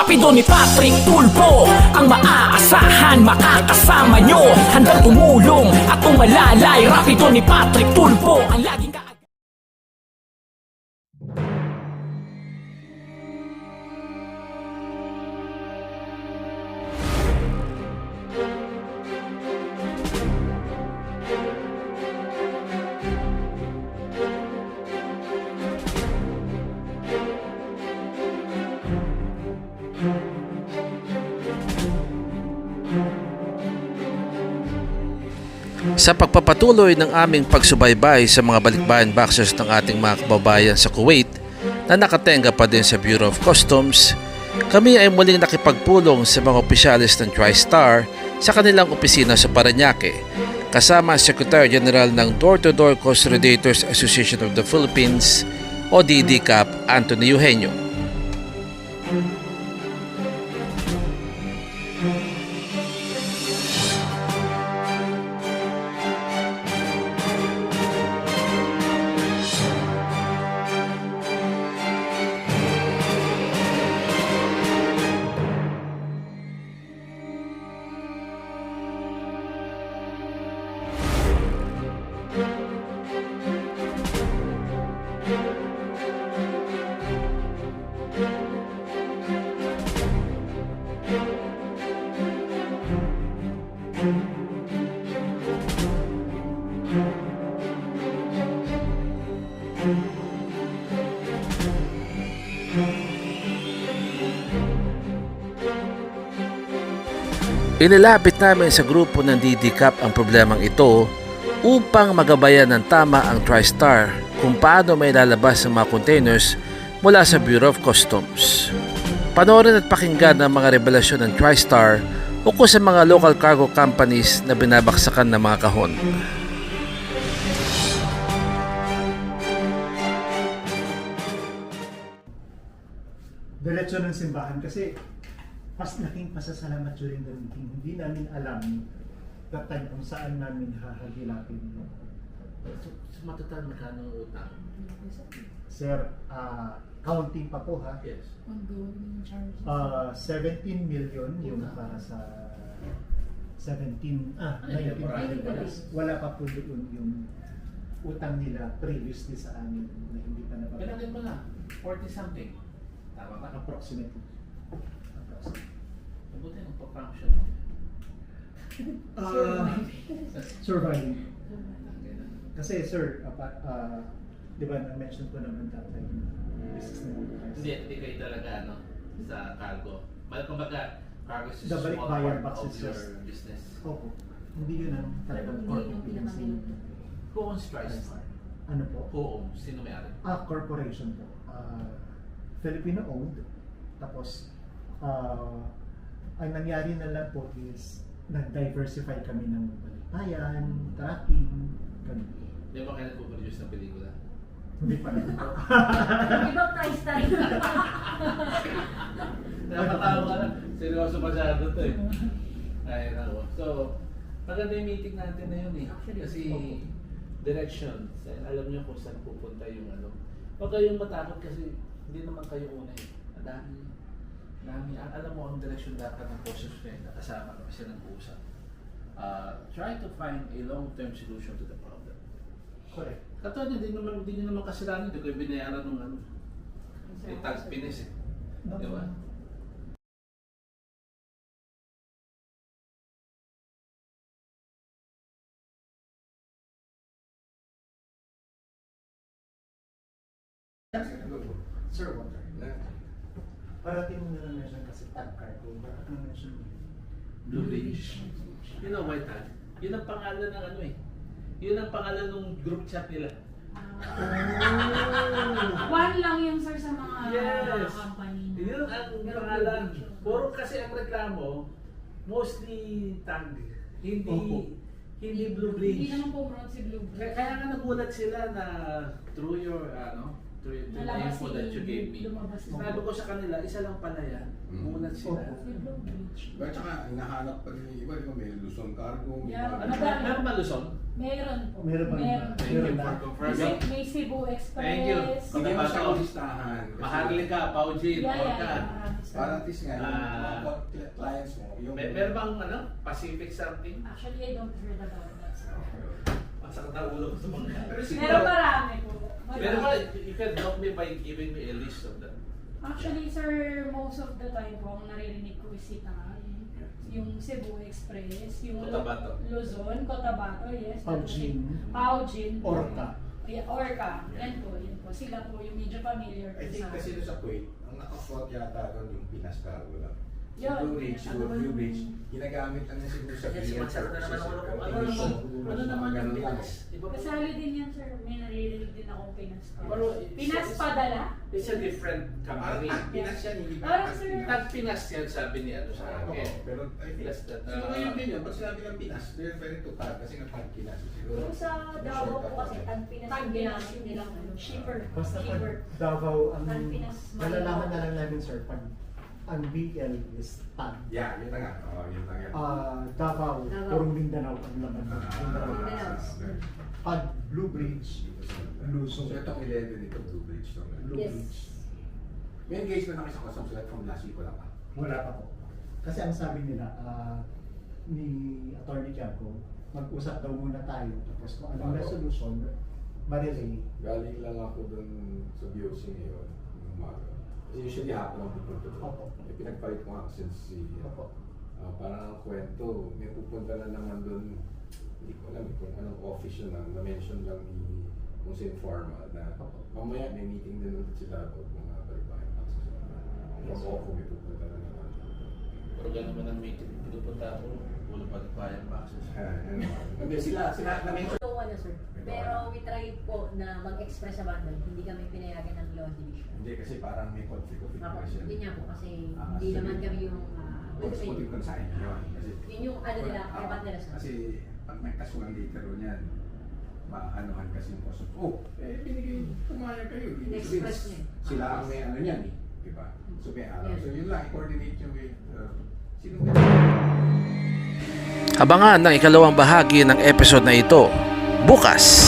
Rapido ni Patrick Tulpo Ang maaasahan makakasama nyo. Handang tumulong at umalalay Rapido ni Patrick Tulpo Ang laging Sa pagpapatuloy ng aming pagsubaybay sa mga balikbayan boxers ng ating mga kababayan sa Kuwait na nakatenga pa din sa Bureau of Customs, kami ay muling nakipagpulong sa mga opisyalis ng TriStar sa kanilang opisina sa Paranaque kasama ang Secretary General ng Door-to-Door Consolidators Association of the Philippines o DDCAP Anthony Eugenio. Inilapit namin sa grupo ng DDCAP ang problemang ito upang magabayan ng tama ang TriStar kung paano may lalabas ang mga containers mula sa Bureau of Customs. Panoorin at pakinggan ang mga revelasyon ng TriStar ukol sa mga local cargo companies na binabaksakan ng mga kahon. diretso ng simbahan kasi pas laking pasasalamat during the meeting. Hindi namin alam that time kung saan namin hahagilapin. So, matotal magkano utang? Sir, ah, counting pa po ha. Yes. Ongoing charges. Ah, 17 million yung para sa 17, ah, Ay, 19 marami million. Wala pa po doon yung utang nila previously sa amin na hindi pa Bilangin nababayaran. mo na, 40 something. Tama ba? Approximately. Approximately. Mabuti ng pa-function. Ah, surviving. Kasi sir, apa, ah, di ba na-mention ko naman that time, business na. Hindi, hindi kayo talaga ano, sa cargo. Mal kumbaga, cargo is a The small balikbayan part of your just- business. Opo. Hindi yun ang talagang Hindi core yung competency. Who owns TriStar? Ano po? Who owns? Sino may-ari? Ah, corporation po. Ah, Filipino owned. Tapos, ah, ang nangyari na lang po is nag-diversify kami ng balikbayan, tracking, ganun. Di ba kayo nagpo-produce ng pelikula? Hindi pa rin po. Ibang price tag. Nakakatawa ka lang. Seryoso masyado to eh. Ay, nako. So, maganda yung meeting natin na yun eh. Kasi direction. Sa- Alam niyo kung saan pupunta yung ano. Huwag kayong matakot kasi hindi naman kayo una eh. Ang dami. Ang dami. Ang- Alam mo ang direction dapat ng process na yun. Nakasama kami sila ng usap. Uh, try to find a long-term solution to the problem. Correct. Katulad niya, hindi naman, hindi niyo naman kasalanan. Hindi ko yung binayaran ng ano. Yung tax pinis eh. No, Di ba? Sir, water. Parating mo na na-mention kasi tag cargo. Bakit na-mention mo? Blue Ridge. You know why, Tad? Yun ang pangalan ng ano eh. Yun ang pangalan ng group chat nila. One lang yung sir sa mga Yes. company. na- Yun ang Pero pangalan. Ridge. Puro kasi ang reklamo, mostly tag. Hindi, Opo. hindi Blue Hindi Bridge. naman pumunod si Blue Kaya, Bridge. kaya nga nagulat sila na through your, ano, to, to the Nalabas info si that you gave me. lumabas na. Sabi ko sa kanila, isa lang pala yan. Mm. Munat sila. Opo. Si Blue. At saka, hinahanap pa rin yung iba, ba? May Luzon Cargo, may Yeah. Ano ba? Meron ba Luzon? Meron po. Meron pa rin. Meron. Thank you na. for May, confirming. may Cebu Express. Thank you. Hindi mo siya listahan. kasi Maharlika, Paujin, Yeah, yeah, Orca. yeah. Marami Para at least nga, yung Ah. cl- clients mo, yung... Mer meron bang ano? Pacific something? Actually, I don't heard about that. Masakit ang ulo ko sa mga. Pero Meron marami po. Pero you can help me by giving me a list of them. Actually, sir, most of the time po, ang naririnig ko is Sitan, yung Cebu Express, yung Cotabato. Luzon, Cotabato, yes. Paujin. Paujin. Orca. Yeah, Orca. Yan po, yan po. Sila po yung medyo familiar I think sa kasi doon sa Kuwait, ang nakafloat yata doon yung Pinas Cargo lang. Yun. Blue Ridge, Ano Blue ba Blue yung- Ridge, ginagamit lang niya siguro sa Yes, clear sumasakit na naman purposes. ako. Pero Ano naman? Ano siguro naman mga ang ganun lang. Pinas? Di ba? Kasali din yan, sir. May naririnig din akong Pinas. Pero it's- Pinas padala? It's a different Parang company. tag Pinas yan, hindi? Parang Tag sir- Pinas. Tag Pinas yan sabi ni ano sa Oo, akin. pero I think, Plus that, siguro yun din yun. Pag sinabi ng Pinas, they're very to tag kasi nga tag Pinas. Siguro. Yung sa Davao po kasi, ang Pinas Tag yung Pinas, ginamit nilang ano, Shipper. Basta pag Shipper. Davao, ang Pinas, malalaman na lang namin sir, pag ang BL is TAG. Yeah, yun na nga. Oo, yun na nga. Ah, Davao, Davao. purong Mindanao ang laman. Ah, Mindanao. Mindanao. okay. Pag Blue Bridge, Luzon. So itong 11 ito, Blue Bridge. to. Blue Yes. Bridge. May engagement na kayo sa customs like from last week wala pa. Wala pa po. Kasi ang sabi nila, ah, ni Attorney Quiaco, mag-usap daw muna tayo. Tapos kung anong resolution, marilay. Galing lang ako dun sa BOC ngayon, ng umaga. Usually hapon ang pupunta doon. Opo. Eh, pinagpalit ko nga since si, Opo. ah, parang ang kwento, may pupunta na naman doon, hindi ko alam eh kung anong office yun lang, na-mention lang ni kung sa informal na mamaya may meeting din ulit sila about mga balibayan access. From Oco may pupunta na naman. Pero ganun naman ang meeting. Pinupunta ako. Wala. Ah, ano, Hindi sila, sila na-mention. Ano sir. Pero we tried po na mag-express abandon. Hindi kami pinayagan ng law division. Hindi kasi parang may conflict of Ako, interest. hindi niya po kasi Ah, hindi sige. naman kami yung uh, Kung puting consign yun. Kasi, Yun yung ano nila, Ah, kayapat nila sir. Kasi pag may kasuhan dito niyan, maanuhan kasi yung cost of, oh, eh, binigay, pumayag kayo. Ibig sabihin, In-express niya. Sila ang may ano niyan eh, di ba? So may araw. So yun lang, coordinate nyo with, uh, sino Abangan ang ikalawang bahagi ng episode na ito bukas.